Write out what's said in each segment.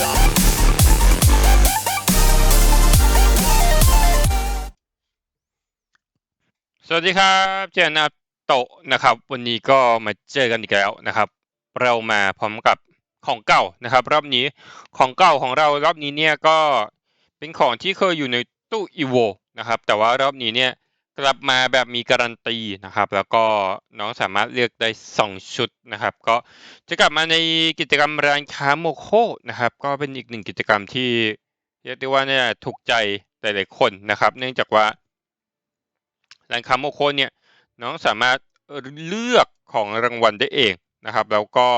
สวัสดีครับเจนาโตะนะครับ วันนี้ก็มาเจอกันอีกแล้วนะครับ เรามาพร้อมกับของเก่านะครับ รอบนี้ของเก่าของเรารอบนี้เนี่ยก็เป็นของที่เคยอยู่ในตู้อีโวนะครับ แต่ว่ารอบนี้เนี่ย กลับมาแบบมีการันตีนะครับ แล้วก็น้องสามารถเลือกได้ 2 ชุดนะครับ ก็จะกลับมาในกิจกรรมร้านค้าโมโคนะครับ ก็เป็นอีกหนึ่งกิจกรรมที่เรียกได้ว่าเนี่ยถูกใจหลายๆคนนะครับ เนื่องจากว่าร้านค้าโมโคเนี่ยน้องสามารถเลือกของรางวัลได้เองนะครับ แล้วก็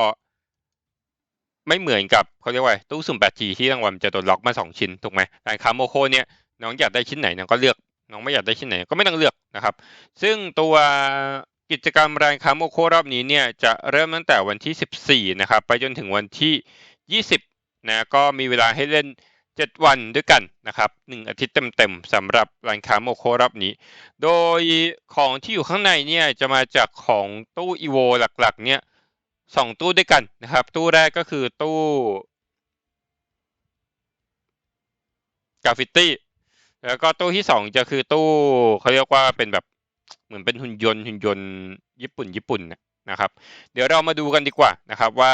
ไม่เหมือนกับเขาเรียกว่าตู้สุ่ม 8G ที่รางวัลจะโดนล็อกมาสองชิ้นถูกไหมร้านค้าโมโคเนี่ยน้องอยากได้ชิ้นไหนน้องก็เลือก น้องไม่อยากได้ชิ้นไหนก็ไม่ต้องเลือกนะครับ ซึ่งตัวกิจกรรมร้านค้าโมโครอบนี้เนี่ยจะเริ่มตั้งแต่วันที่ 14 นะครับ ไปจนถึงวันที่ 20 นะก็มีเวลาให้เล่น 7 วันด้วยกันนะครับ 1 อาทิตย์เต็มๆสำหรับร้านค้าโมโครอบนี้ โดยของที่อยู่ข้างในเนี่ยจะมาจากของตู้อีโวหลักๆ เนี่ยสองตู้ด้วยกันนะครับ ตู้แรกก็คือตู้กราฟฟิตี้ แล้วก็ตู้ที่สองจะคือตู้เขาเรียกว่าเป็นแบบเหมือนเป็นหุ่นยนต์หุ่นยนต์ญี่ปุ่นญี่ปุ่นนะครับ เดี๋ยวเรามาดูกันดีกว่านะครับว่า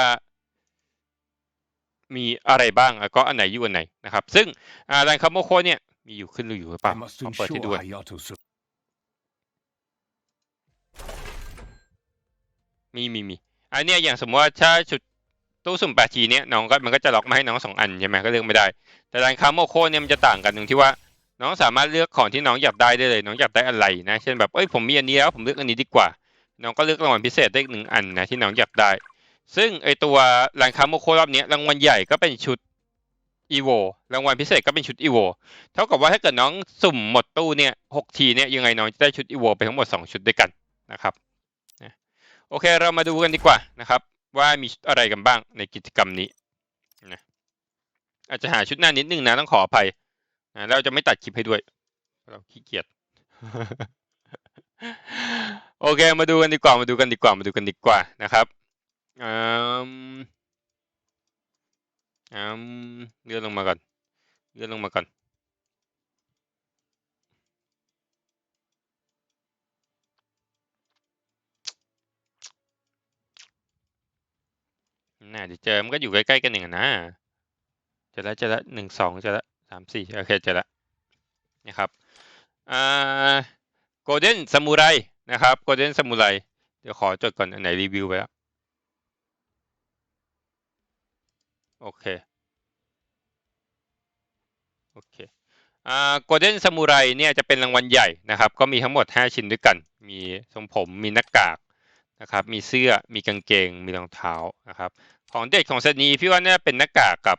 มีอะไรบ้างแล้วก็อันไหนอยู่อันไหนนะครับ ซึ่งอ่าร้านคาโมโคเนี่ยมีอยู่ขึ้นหรือเปล่า I must ขอเปิดให้ดู ensure ก่อน Hayato sur- มีมีมีอันเนี้ยอย่างสมมติว่าถ้าชุดตู้สุ่ม 8G เนี่ยน้องก็มันก็จะล็อกมาให้น้องสองอันใช่ไหมก็เลือกไม่ได้ แต่ร้านค้าโมโคเนี่ยมันจะต่างกันตรงที่ว่า น้องสามารถเลือกของที่น้องอยากได้ได้เลย น้องอยากได้อะไรนะ เช่นแบบเอ้ยผมมีอันนี้แล้วผมเลือกอันนี้ดีกว่า น้องก็เลือกรางวัลพิเศษได้หนึ่งอันนะที่น้องอยากได้ ซึ่งไอตัวร้านค้าโมโครอบนี้รางวัลใหญ่ก็เป็นชุดอีโวรางวัลพิเศษก็เป็นชุดอีโวเท่ากับว่าถ้าเกิดน้องสุ่มหมดตู้เนี่ยหกทีเนี่ยยังไงน้องจะได้ชุดอีโวไปทั้งหมดสองชุดด้วยกันนะครับโอเคเรามาดูกันดีกว่านะครับ ว่ามีอะไรกันบ้างในกิจกรรมนี้นะอาจจะหาชุดหน้านิดนึงนะต้องขออภัย นะเราจะไม่ตัดคลิปให้ด้วย เราขี้เกียจโอเค มาดูกันดีกว่า มาดูกันดีกว่า มาดูกันดีกว่านะครับอืมอืมเลื่อนลงมาก่อน เลื่อนลงมาก่อน น่าจะเจอ มันก็อยู่ใกล้ๆกันหนึ่งนะเจอแล้วเจอแล้วหนึ่งสองเจอแล้ว สามสี่โอเคเจอแล้วนะครับอ่าโกลเด้นซามูไรนะครับโกลเด้นซามูไรเดี๋ยวขอจดก่อนอันไหนรีวิวไปแล้วโอเคโอเคอ่าโกลเด้นซามูไรเนี่ยจะเป็นรางวัลใหญ่นะครับ ก็มีทั้งหมด 5 ชิ้นด้วยกัน มีทรงผมมีหน้ากากนะครับ มีเสื้อมีกางเกง มีรองเท้านะครับ ของเด็กของเซตนี้พี่ว่าน่าเป็นหน้ากากกับ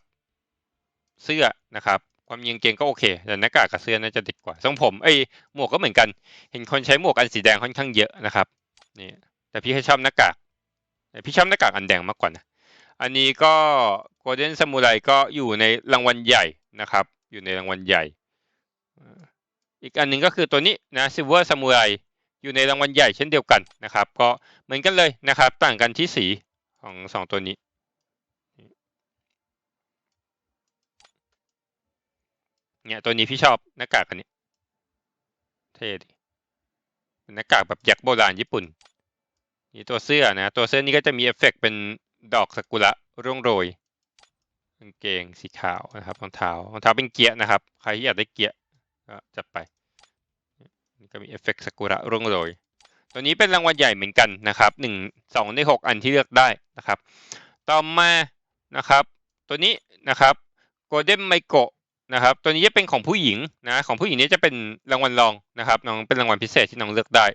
เสื้อนะครับ ความยิงเกงก็โอเค แต่หน้ากากกับเสื้อน่าจะเด็กว่าทรงผมเอ้หมวกก็เหมือนกัน เห็นคนใช้หมวกอันสีแดงค่อนข้างเยอะนะครับนี่แต่พี่ให้ชอบหน้ากากแต่พี่ชอบหน้ากากอันแดงมากกว่านะอันนี้ก็ Golden Samurai ก็อยู่ในรางวัลใหญ่นะครับ อยู่ในรางวัลใหญ่ อีกอันหนึ่งก็คือตัวนี้นะ Silver Samurai อยู่ในรางวัลใหญ่เช่นเดียวกันนะครับ ก็เหมือนกันเลยนะครับ ต่างกันที่สีของสองตัวนี้ เนี่ยตัวนี้พี่ชอบหน้ากากอันนี้ เท่ดีเป็นหน้ากากแบบยักษ์โบราณญี่ปุ่น นี่ตัวเสื้อนะ ตัวเสื้อนี้ก็จะมีเอฟเฟกต์เป็นดอกซากุระร่วงโรยกางเกงสีขาวนะครับรองเท้ารองเท้าเป็นเกียร์นะครับ ใครที่อยากได้เกียร์ก็จัดไปนี่ก็มีเอฟเฟกต์ซากุระร่วงโรย ตัวนี้เป็นรางวัลใหญ่เหมือนกันนะครับหนึ่งสองในหกอันที่เลือกได้นะครับ ต่อมานะครับ ตัวนี้นะครับ Golden m i k o นะ นะครับ ตัวนี้จะเป็นของผู้หญิงนะของผู้หญิงนี้จะเป็นรางวัลรองนะครับน้องเป็นรางวัลพิเศษที่น้องเลือกได้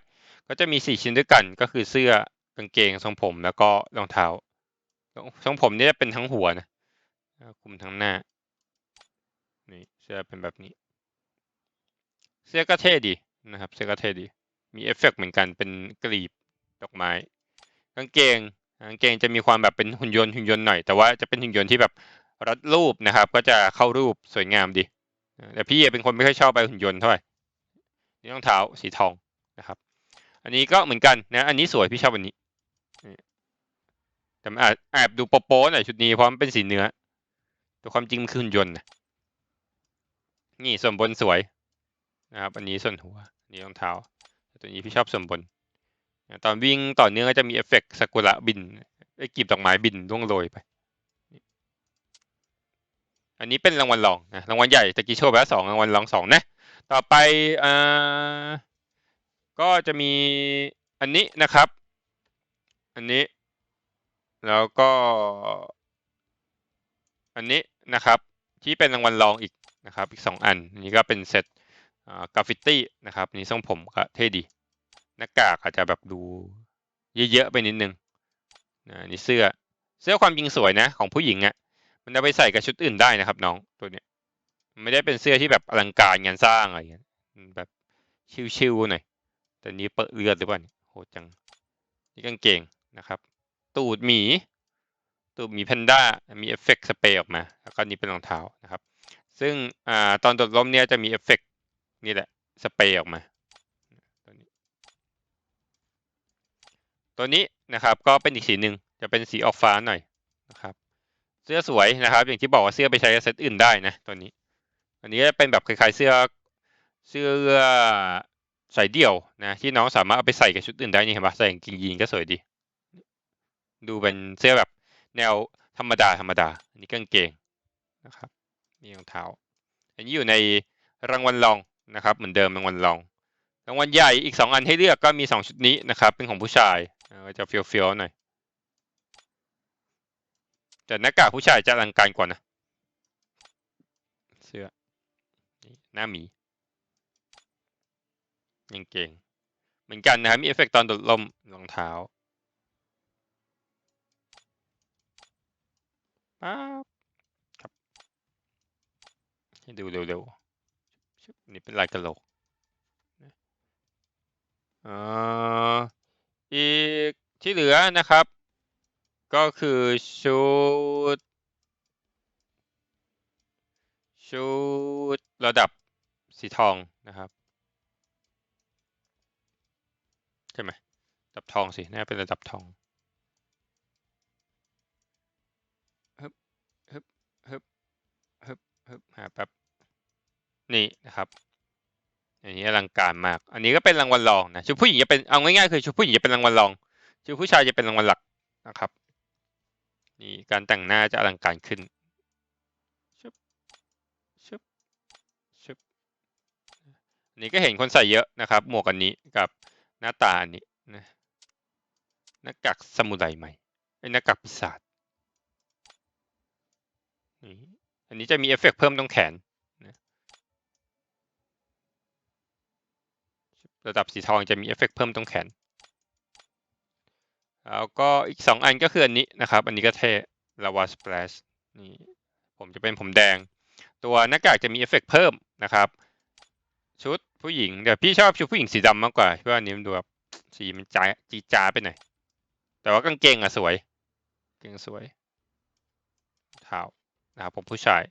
ก็จะมีสี่ชิ้นด้วยกันก็คือเสื้อกางเกงทรงผมแล้วก็รองเท้าทรงผมนี่จะเป็นทั้งหัวนะคลุมทั้งหน้านี่เสื้อเป็นแบบนี้ เสื้อก็เท่ดีนะครับ เสื้อก็เท่ดี มีเอฟเฟกต์เหมือนกันเป็นกลีบดอกไม้กางเกงกางเกงจะมีความแบบเป็นหุ่นยนต์หุ่นยนต์หน่อยแต่ว่าจะเป็นหุ่นยนต์ที่แบบ รัดรูปนะครับ ก็จะเข้ารูปสวยงามดีแต่พี่เป็นคนไม่ค่อยชอบไปหุ่นยนต์เท่าไหร่นี่รองเท้าสีทองนะครับ อันนี้ก็เหมือนกันนะ อันนี้สวยพี่ชอบอันนี้แต่อาจแอบดูโป๊ะๆหน่อยชุดนี้เพราะมันเป็นสีเนื้อแต่ความจริงมันคือหุ่นยนต์นะนี่ส่วนบนสวยนะครับ อันนี้ส่วนหัวนนี่รองเท้าตัวนี้พี่ชอบส่วนบน ตอนวิ่งต่อเนื่องก็จะมีเอฟเฟกต์ซากุระบินไอ้กีบดอกไม้บินร่วงโรยไป อันนี้เป็นรางวัลรองนะรางวัลใหญ่ตะกี้โชว์ไปแล้วสองรางวัลรองสองนะ ต่อไปอ่าก็จะมีอันนี้นะครับ อันนี้ แล้วก็ อันนี้นะครับ ที่เป็นรางวัลรองอีกนะครับ อีกสองอันนนี้ก็เป็นเซตกราฟฟิตี้นะครับนี่ทรงผมก็เท่ดีหน้ากากอาจจะแบบดูเยอะๆไปนิดนึงนะนี่เสื้อเสื้อความจริงสวยนะ ของผู้หญิงอะ่ะ มันเอาไปใส่กับชุดอื่นได้นะครับ น้องตัวเนี้ยไม่ได้เป็นเสื้อที่แบบอลังการงานสร้างอะไรอย่างเงี้ยแบบชิวๆหน่อยแต่นี้เปิดเลือดหรือเปล่าโหจังนี่กางเกงนะครับ ตูดหมี ตูดหมีแพนด้ามีเอฟเฟกต์สเปรย์ออกมา แล้วก็นี่เป็นรองเท้านะครับ ซึ่งอ่าตอนโดดร่มเนี่ยจะมีเอฟเฟกต์นี่แหละสเปรย์ออกมาตัวนี้ ตัวนี้นะครับก็เป็นอีกสีหนึ่งจะเป็นสีออกฟ้าหน่อยนะครับ เสื้อสวยนะครับ อย่างที่บอกว่าเสื้อไปใช้เซตอื่นได้นะตัวนี้ อันนี้จะเป็นแบบคล้ายๆเสื้อเสื้อใส่เดี่ยวนะที่น้องสามารถเอาไปใส่กับชุดอื่นได้นี่เห็นปะใส่กางเกงยีนก็สวยดี ดูเป็นเสื้อแบบแนวธรรมดาธรรมดาอันนี้กางเกงนะครับนี่รองเท้า อันนี้อยู่ในรางวัลรองนะครับเหมือนเดิมรางวัลรองรางวัลใหญ่อีกสองอันให้เลือกก็มีสองชุดนี้นะครับเป็นของผู้ชายจะเฟี้ยวๆหน่อย แต่หน้ากากผู้ชายจะอลังการกว่านะ เสื้อหน้าหมียังเก่ง เหมือนกันนะครับ มีเอฟเฟกต์ตอนโดดลมรองเท้าป๊าบครับให้ดูเร็วๆนี่เป็นลายกระโหลกอ่าอีกที่เหลือนะครับ ก็คือชุด ชุดระดับสีทองนะครับ ใช่ไหมระดับทองสิ น่าเป็นระดับทองฮึบฮึบฮึบฮึบฮึบหาแป๊บนี่นะครับอันนี้อลังการมาก อันนี้ก็เป็นรางวัลรองนะ ชุดผู้หญิงจะเป็น เอาง่ายๆคือชุดผู้หญิงจะเป็นรางวัลรอง ชุดผู้ชายจะเป็นรางวัลหลักนะครับ นี่การแต่งหน้าจะอลังการขึ้นชึบชึบชึบนนี้ก็เห็นคนใส่เยอะนะครับ หมวกอันนี้กับหน้าตาอันนี้นะหน้ากากสมุไรใหม่ไอ้หน้ากากปีศาจนี่อันนี้จะมีเอฟเฟกต์เพิ่มตรงแขนนะระดับสีทองจะมีเอฟเฟกต์เพิ่มตรงแขน แล้วก็อีกสองอันก็คืออันนี้นะครับ อันนี้ก็เท่ลาวาสเปลชนี่ผมจะเป็นผมแดง ตัวหน้ากากจะมีเอฟเฟกต์เพิ่มนะครับ ชุดผู้หญิงเดี๋ยวพี่ชอบชุดผู้หญิงสีดำมากกว่าเพราะว่าอันนี้มันดูแบบสีมันจ้าจีจ้าไปหน่อยแต่ว่ากางเกงอะสวยกางเกงสวยเท้านะครับผมผู้ชาย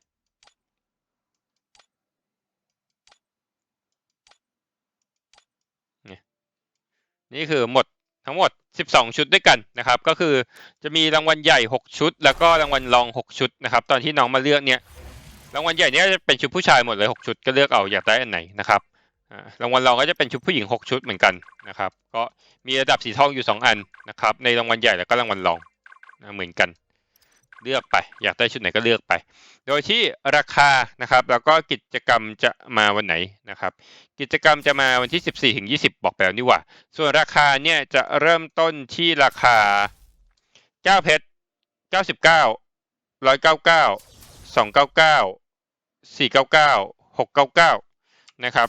นี่คือหมดทั้งหมด 12 ชุดด้วยกันนะครับ ก็คือจะมีรางวัลใหญ่ 6 ชุด แล้วก็รางวัลรอง 6 ชุดนะครับ ตอนที่น้องมาเลือกเนี่ยรางวัลใหญ่เนี่ยจะเป็นชุดผู้ชายหมดเลย 6 ชุดก็เลือกเอาอยากได้อันไหนนะครับรางวัลรองก็จะเป็นชุดผู้หญิง 6 ชุดเหมือนกันนะครับ ก็มีระดับสีทองอยู่ 2 อันนะครับ ในรางวัลใหญ่แล้วก็รางวัลรองเหมือนกัน เลือกไป อยากได้ชุดไหนก็เลือกไป โดยที่ราคานะครับ แล้วก็กิจกรรมจะมาวันไหนนะครับ กิจกรรมจะมาวันที่ 14ถึง20 บอกไปแล้วนี่ว่า ส่วนราคาเนี่ยจะเริ่มต้นที่ราคาเจ้าเพชร99 199 299 499 699 นะครับ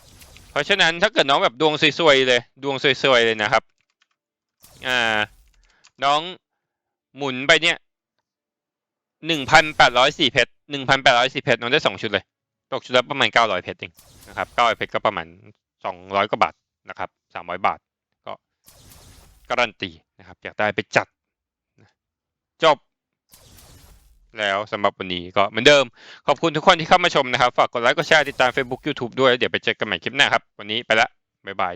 เพราะฉะนั้นถ้าเกิดน้องแบบดวงสวยๆเลย ดวงสวยๆเลยนะครับ อ่า น้องหมุนไปเนี่ย 1,804เพชร1,804เพชรน้องได้สองชุดเลย ตกชุดละประมาณ900เพชรเองนะครับ900เพชรก็ประมาณ200กว่าบาทนะครับ300บาทก็การันตีนะครับอยากได้ไปจัดจบ แล้วสำหรับวันนี้ก็เหมือนเดิม ขอบคุณทุกคนที่เข้ามาชมนะครับ ฝากกดไลค์กดแชร์ติดตาม Facebook YouTube ด้วยเดี๋ยวไปเจอกันใหม่คลิปหน้าครับ วันนี้ไปละ บ๊ายบาย